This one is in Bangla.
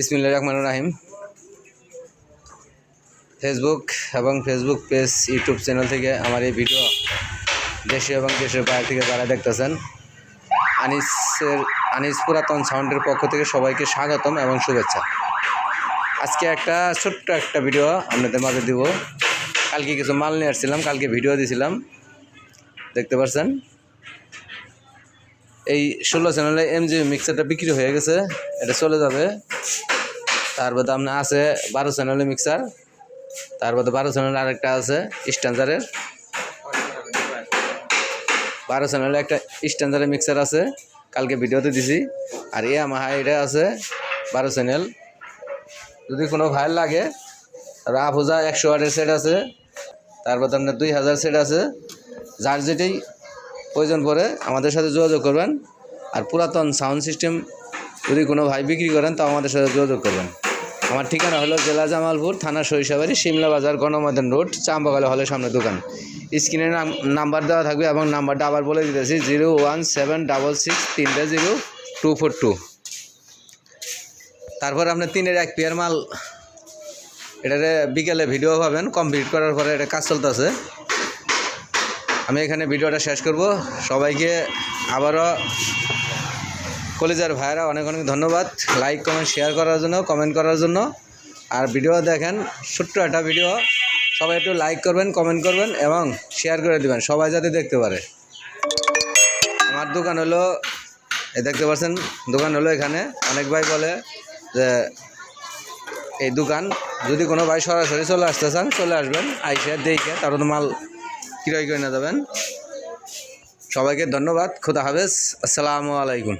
বিসমিল্লা রহমান রাহিম। ফেসবুক এবং ফেসবুক পেজ ইউটিউব চ্যানেল থেকে আমার এই ভিডিও দেশে এবং দেশের বাইরে থেকে যারা দেখতেছেন, আনিসের, আনিস পুরাতন সাউন্ডের পক্ষ থেকে সবাইকে স্বাগতম এবং শুভেচ্ছা। আজকে একটা ছোট্ট একটা ভিডিও আপনাদের মাঝে দিব। কালকে কিছু মাল নিয়ে আসছিলাম, কালকে ভিডিও দিয়েছিলাম দেখতে পাচ্ছেন এই ষোলো চ্যানেলে এমজি মিক্সারটা বিক্রি হয়ে গেছে, এটা চলে যাবে। তার বাদে আপনার আছে বারো চ্যানেলের মিক্সার, তার বাদে বারো চ্যানেল আরেকটা আছে স্ট্যান্ডারের। বারো চ্যানেলে একটা স্ট্যান্ডারের মিক্সার আছে, কালকে ভিডিওতে দিছি। আর এ আমার এটা আছে বারো চ্যানেল যদি কোনো ভাইয়ের লাগে রাফ হোজা একশো আটের সেট আছে তারপর আপনার দুই হাজার সেট আছে। যার যেটাই প্রয়োজন পড়ে, আমাদের সাথে যোগাযোগ করবেন। আর পুরাতন সাউন্ড সিস্টেম যদি কোনো ভাই বিক্রি করেন, তাও আমাদের সাথে যোগাযোগ করবেন। আমার ঠিকানা হলো জেলা জামালপুর, থানা সরিষাবাড়ি শিমলা বাজার গণমাধ্যম রোড, চাম্পাগালে হলের সামনে দোকান। স্ক্রিনে নাম্বার দেওয়া থাকবে এবং নাম্বারটা আবার বলে দিতেছি, zero one seven double six তিনটে জিরো টু ফোর টু। তারপর আপনার তিনের এক পেয়ার মাল এটাতে বিকেলে ভিডিও পাবেন কমপ্লিট করার পরে এটা কাজ চলতেছে। আমি এখানে ভিডিওটা শেষ করব। সবাইকে আবারও কলেজের ভাইয়েরা অনেক অনেক ধন্যবাদ। লাইক কমেন্ট শেয়ার করার জন্য কমেন্ট করার জন্য। আর ভিডিও দেখেন, ছোট্ট একটা ভিডিও। সবাই একটু লাইক করবেন কমেন্ট করবেন এবং শেয়ার করে দেবেন, সবাই যাতে দেখতে পারে। আমার দোকান হলো দেখতে পাচ্ছেন, দোকান হলো এখানে। অনেক ভাই বলে যে, এই দোকান, যদি কোনো ভাই সরাসরি চলে আসতে চান, চলে আসবেন, আইসে দেখে, তারপর মাল ক্রয় করে না যাবেন? সবাইকে ধন্যবাদ খুদা হাফেজ আসসালামু আলাইকুম।